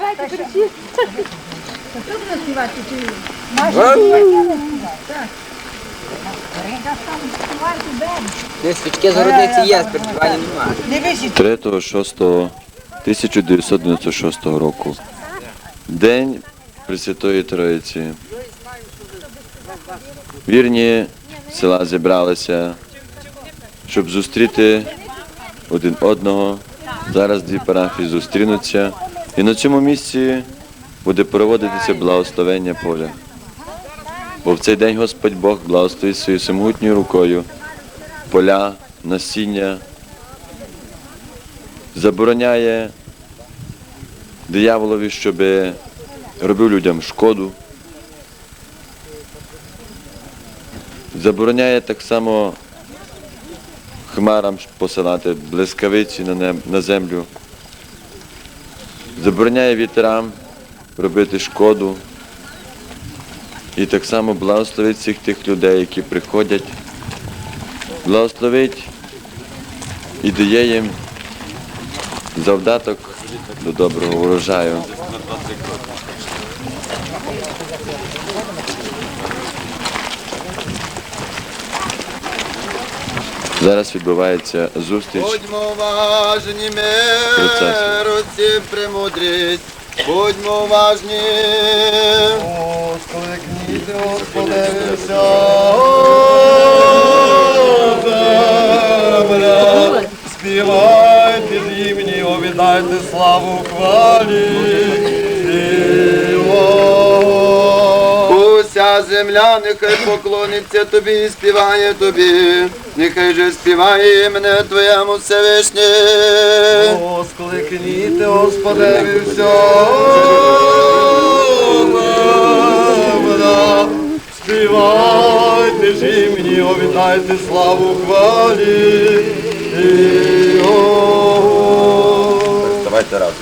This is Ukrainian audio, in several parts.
Співайте, кричіть. Не свічки зародиться є, немає. 3.6.1996 року. День Пресвятої Троїці. Вірні села зібралися, щоб зустріти один одного. Зараз дві парафії зустрінуться. І на цьому місці буде проводитися благословення поля. Бо в цей день Господь Бог благословить своєю самогутньою рукою поля, насіння, забороняє дияволові, щоб робив людям шкоду. Забороняє так само хмарам посилати блискавиці на землю. Забороняє вітрам робити шкоду. І так само благословить всіх тих людей, які приходять, благословить і дає їм завдаток до доброго урожаю. Зараз відбувається зустріч. Будьмо уважні, мироці, премудрість, будьмо уважні. Господи, вся земля. Співайте рівні, овідайте славу хвалі. Уся земля, нехай поклониться тобі і співає тобі, нехай же співає мене твоєму Всевишнє. Скликніте, Господи, вся земля. Співайте жімні, овідайте славу хвалі. Давайте разом.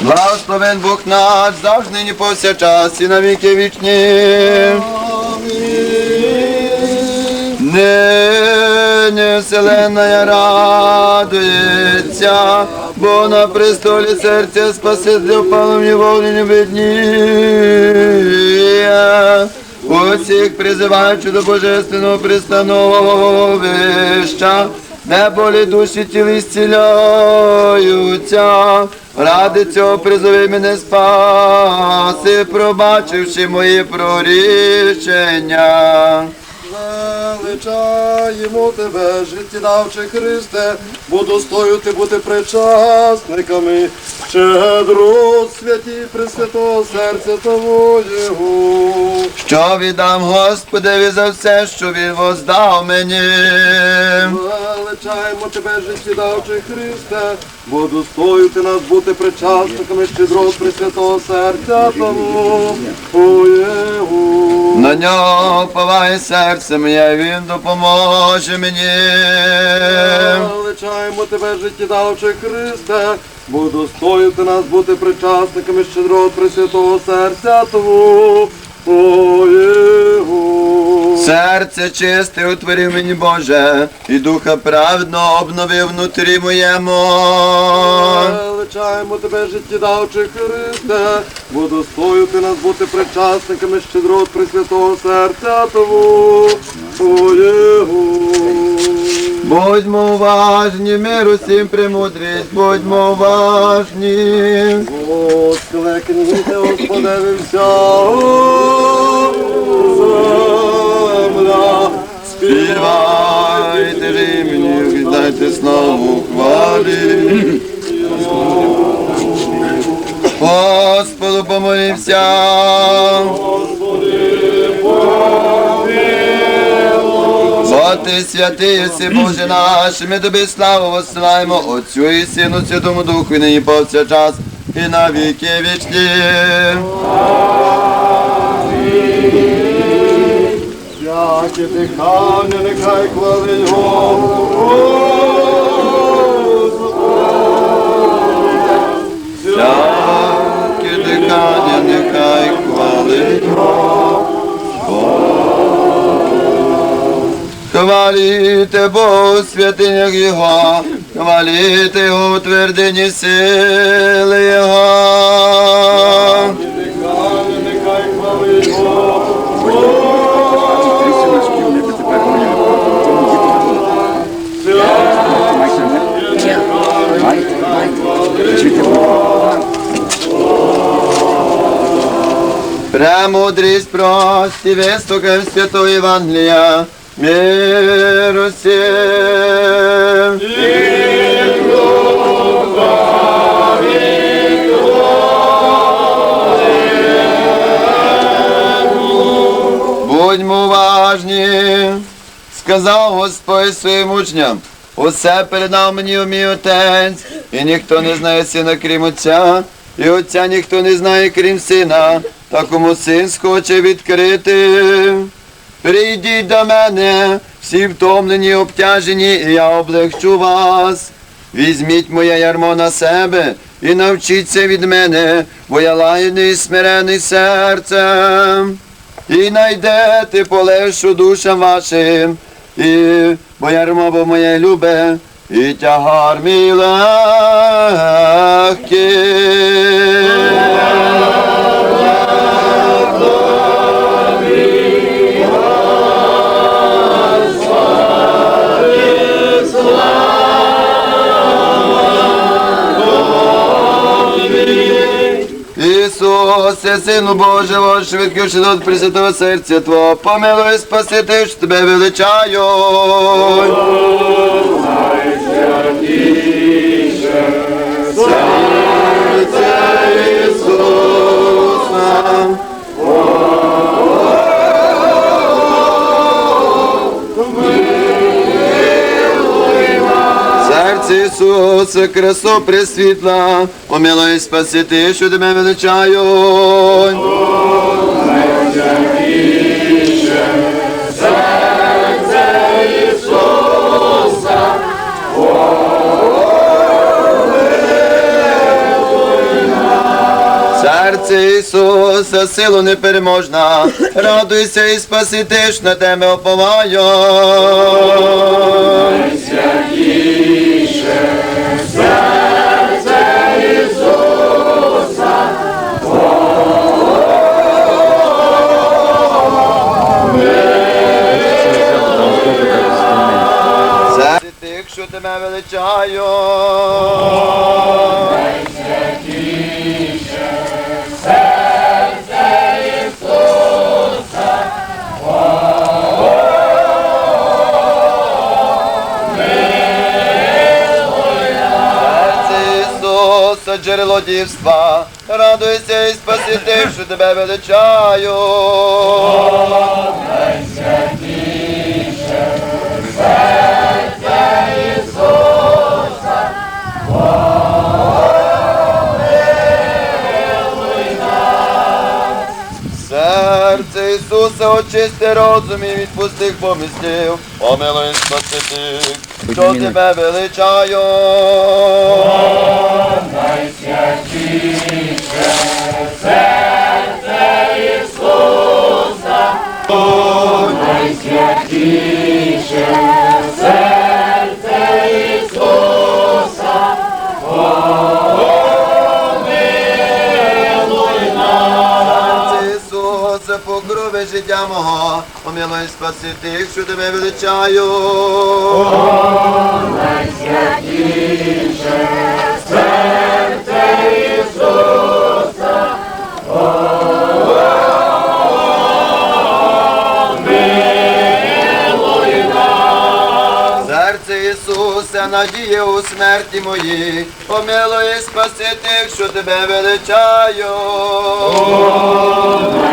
Благословен Бог наш, завжди нині повсякчас і на віки вічні. Нині вселенная радується, бо на престолі серця Спасителя впало мені вогнені видніє. Усіх призиваючи до божественного пристановища, де болі душі тіли зціляються. Ради цього призови мене спаси, пробачивши мої прорішення. Величаємо тебе, життєдавче Христе, бо достоюти бути причасниками, щедро святі Пресвятого серця Твого. Що віддам Господеві за все, що Він воздав мені. Величаємо тебе, життєдавче Христе, бо достою ти нас бути причасниками щедро Пресвятого серця Твого. На нього поває серце моє, він допоможе мені. Величаємо тебе, життєдавче Христе, бо достою ти нас бути причасниками щедро Пресвятого серця Твого. Серце чисте утворив мені Боже, і духа праведно обновив внутрі моєму. Величаємо тебе, життєдавче Христе, бо достою ти нас бути причасниками щедрот Пресвятого серця Того. Будьмо уважні, миру всім премудрість, будьмо уважні. Воскликніте, Господи, вся земля. Співайте рівні, віддайте славу хвалі. Господу помолився. Бо ти святий, єси Боже наш, ми тобі славу посилаємо Отцю і Сину, Святому Духу, і нині повсякчас, і на віки вічні. всяке дихання, нехай хвалить Господа. всяке дихання, нехай хвалить Господа. Хваліте Бог, святинях Його, хваліте Його у твердині сили Його. Премудрість прості, вистухай святого Євангелія, миру всім. Будьмо уважні, сказав Господь своїм учням, усе передав мені мій отець, і ніхто не знає сина, крім отця, і отця ніхто не знає, крім сина, та кому син схоче відкрити. Прийдіть до мене, всі втомлені, обтяжені, і я облегчу вас. Візьміть моє ярмо на себе і навчіться від мене, бо я лагідний і смирений серцем. І найдете полегшу душам вашим, і бо ярмо бо моє любе, і тягар мій легкий. Ісусе, Сину Божого, швидко що до Пресвятого серця Твого, помилуй, спаси ти, що тебе величаю. Серце Ісуса. Ісуса, красо пресвітла, помилуй спаси ти, що тебе величаю. Серце Ісуса, силу непереможна, радуйся і спаси ти, що на тебе оповаю. Тебе величаю. Серце Ісуса, джерело дівства, радуйся і спаси тих, що тебе величаю. Очисти розум і від пустих помислів, помилуй спасити, що тебе величаю. Серце помилуй спаси тих, що тебе величаю. Серце Ісуса, надія у смерті моїй, помилуй спаси тих, що тебе величаю.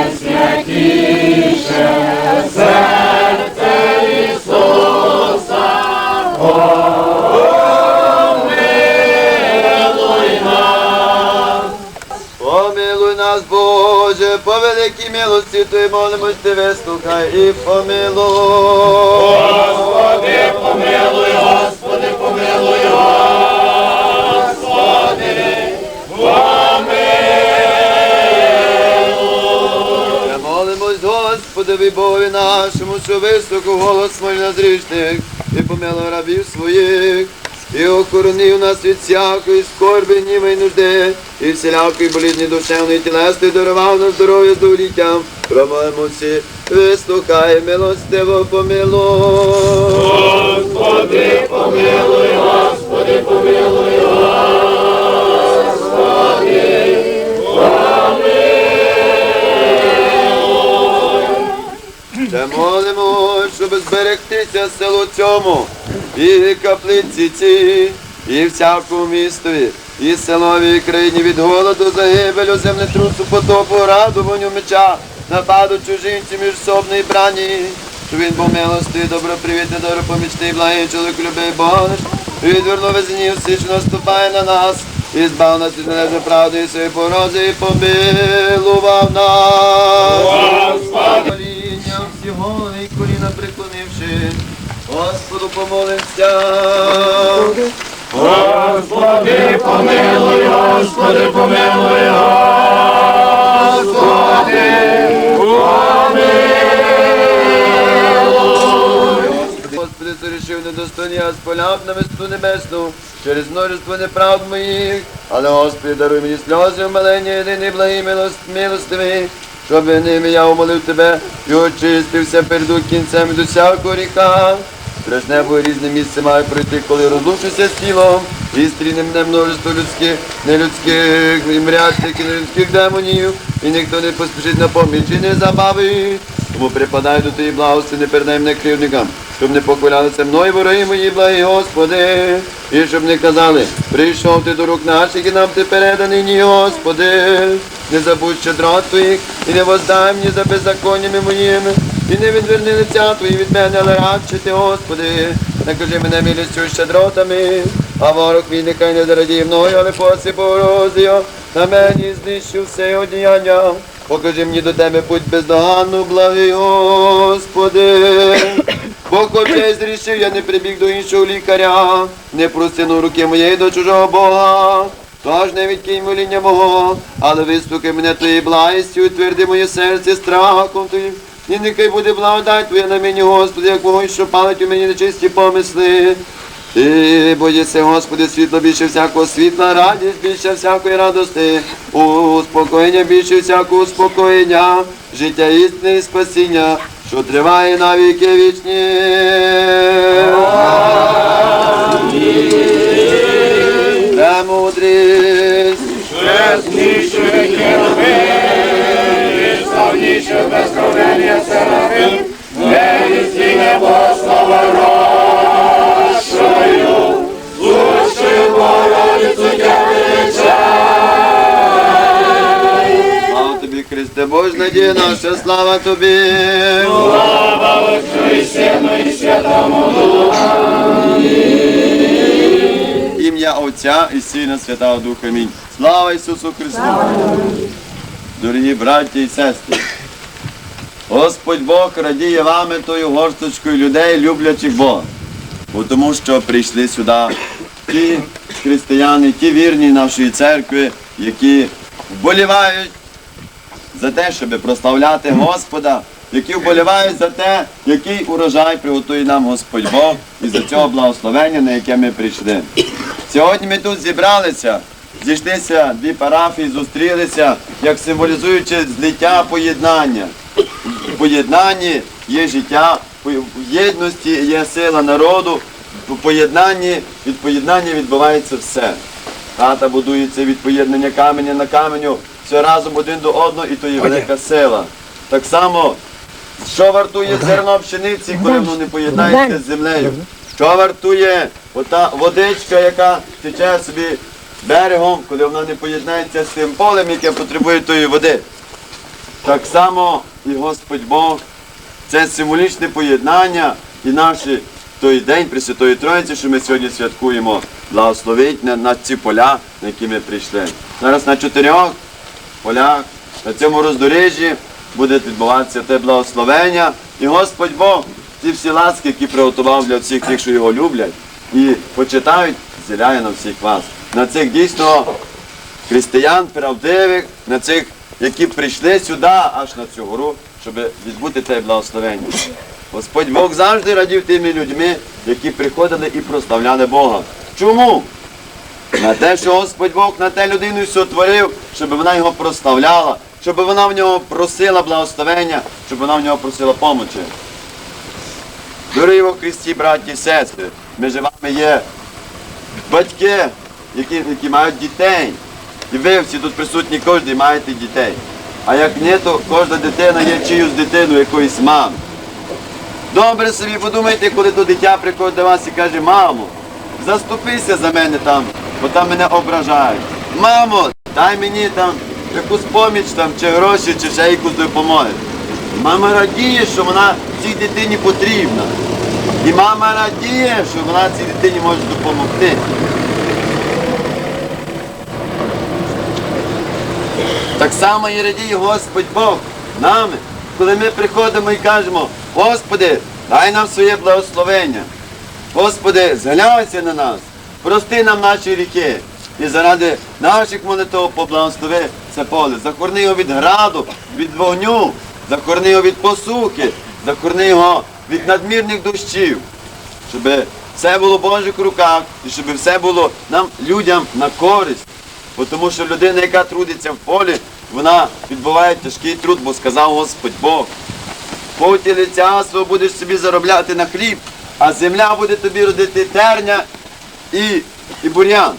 Нас, Боже, по великій милості Твоїй молимось, Тебе, вислухай і помилуй. Господи, помилуй, Господи, Богові нашому, що високо голос мой на зрішних, і помилуй рабів своїх, і охоронив нас від всякої скорби, гніва й нужди, і всілякої болізні душевної тілесної дарував нам здоров'я довліттям. Промовимося, вислухай, милостиво помилуй. Та щоб зберегтися селу цьому, і каплиці ці, і всякому містові, і селові і країні від голоду, загибелю, землетрусу, потопу, радуванню меча, нападу чужинців міжсобної брані. Щоб він був милостивий, добропривітний, добропомічний, благий чоловік, любий Бог, відвернув везенів всі, що наступає на нас, і збав нас від належної правди і своєї порози, і помилував нас. Голови і коліна преклонивши, Господу помолимся. Господи, помилуй, Господи, помилуй, Господи. Господи, сорішив недостойні, а споляв на висту небесну, через множество неправд моїх, але Господи, даруй мені сльози умилення, єдиний благий милост, милостивий, щоб ними я умолив тебе і очистився перед кінцем від усякого гріха. Страшне бо різне місце маю пройти, коли розлучуся з тілом, і стріне мене множество людських, нелюдських, і мрячих, і нелюдських демонів, і ніхто не поспішить на поміч і не забавить. Тому припадаю до Твої благости, не передай мене кривдникам, щоб не похвалялися мною вороги мої, благі Господи, і щоб не казали, прийшов ти до рук наших, і нам ти переданий, ні, Господи, не забудь щедрот Твоїх, і не воздай мені за беззаконнями моїми, і не відверни лиця Твої від мене, але радше ти, Господи, накажи мене милістю щедротами, а ворог мій нехай не зарадіє мною, але посипу розію, на мені знищив все його діяння. Покажи мені до тебе путь бездоганну, благий Господи. Бо хоча зрішив, я не прибіг до іншого лікаря, не простину руки моєї до чужого Бога. Тож не відкинь моління мого, але вислухай мене твоєю благістю, тверди моє серце страхом твоїм. І нехай буде благодать Твоя на мені, Господи, як вогонь, що палить у мені нечисті помисли. Ти боїшся, Господи, світло більше всякого світла, радість більше всякої радости, успокоєння більше всякого успокоєння, життя істини і спасіння, що триває на віки вічні. Надія наша, слава тобі. Ім'я Отця і Сина Святого Духа. Амінь. Слава Ісусу Христу! Дорогі браті і сестри! Господь Бог радіє вами тою горсточкою людей, люблячих Бога. Бо тому що прийшли сюди ті християни, ті вірні нашої церкви, які вболівають за те, щоб прославляти Господа, які вболівають за те, який урожай приготує нам Господь Бог і за цього благословення, на яке ми прийшли. Сьогодні ми тут зібралися, зійшлися дві парафії, зустрілися, як символізуючи злиття поєднання. В поєднанні є життя, в єдності є сила народу, в поєднанні, від поєднання відбувається все. Хата будується від поєднання каменя на каменю, все разом один до одного, і то є велика сила. Так само, що вартує зерно пшениці, коли воно не поєднається з землею? Що вартує ота водичка, яка тече собі берегом, коли вона не поєднається з тим полем, яке потребує тої води? Так само і Господь Бог. Це символічне поєднання і наш той день Пресвятої Троїці, що ми сьогодні святкуємо, благословить на, на ці поля, на які ми прийшли. Зараз на чотирьох полях, на цьому роздоріжжі буде відбуватися те благословення. І Господь Бог, ці всі ласки, які приготував для всіх тих, що його люблять, і почитають, зіляє на всіх вас. На цих дійсно християн правдивих, на цих, які прийшли сюди, аж на цю гору, щоб відбути те благословення. Господь Бог завжди радів тими людьми, які приходили і прославляли Бога. Чому? На те, що Господь Бог на те людину сотворив, щоб вона його прославляла, щоб вона в нього просила благословення, щоб вона в нього просила помочі. Дорогі во Христі, браті і сестри, ми ж вами є батьки, які, які мають дітей. І ви всі тут присутні, кожен маєте дітей. А як ні, то кожна дитина є чиюсь дитину якоїсь мами. Добре собі подумайте, коли то дитя приходить до вас і каже, мамо, заступися за мене там, бо там мене ображають. Мамо, дай мені там якусь поміч там, чи гроші, чи ще якусь допомогу. Мама радіє, що вона цій дитині потрібна. І мама радіє, що вона цій дитині може допомогти. Так само і радіє Господь Бог нами, коли ми приходимо і кажемо, Господи, дай нам своє благословення. Господи, зглянься на нас, прости нам наші ріки. І заради наших молитв поблагослови це поле. Захорни його від граду, від вогню, захорни його від посухи, захорни його від надмірних дощів, щоб все було в Божих руках і щоб все було нам, людям, на користь. Тому що людина, яка трудиться в полі, вона відбуває тяжкий труд, бо сказав Господь Бог. Поті лиця будеш собі заробляти на хліб, а земля буде тобі родити терня і, і бур'ян.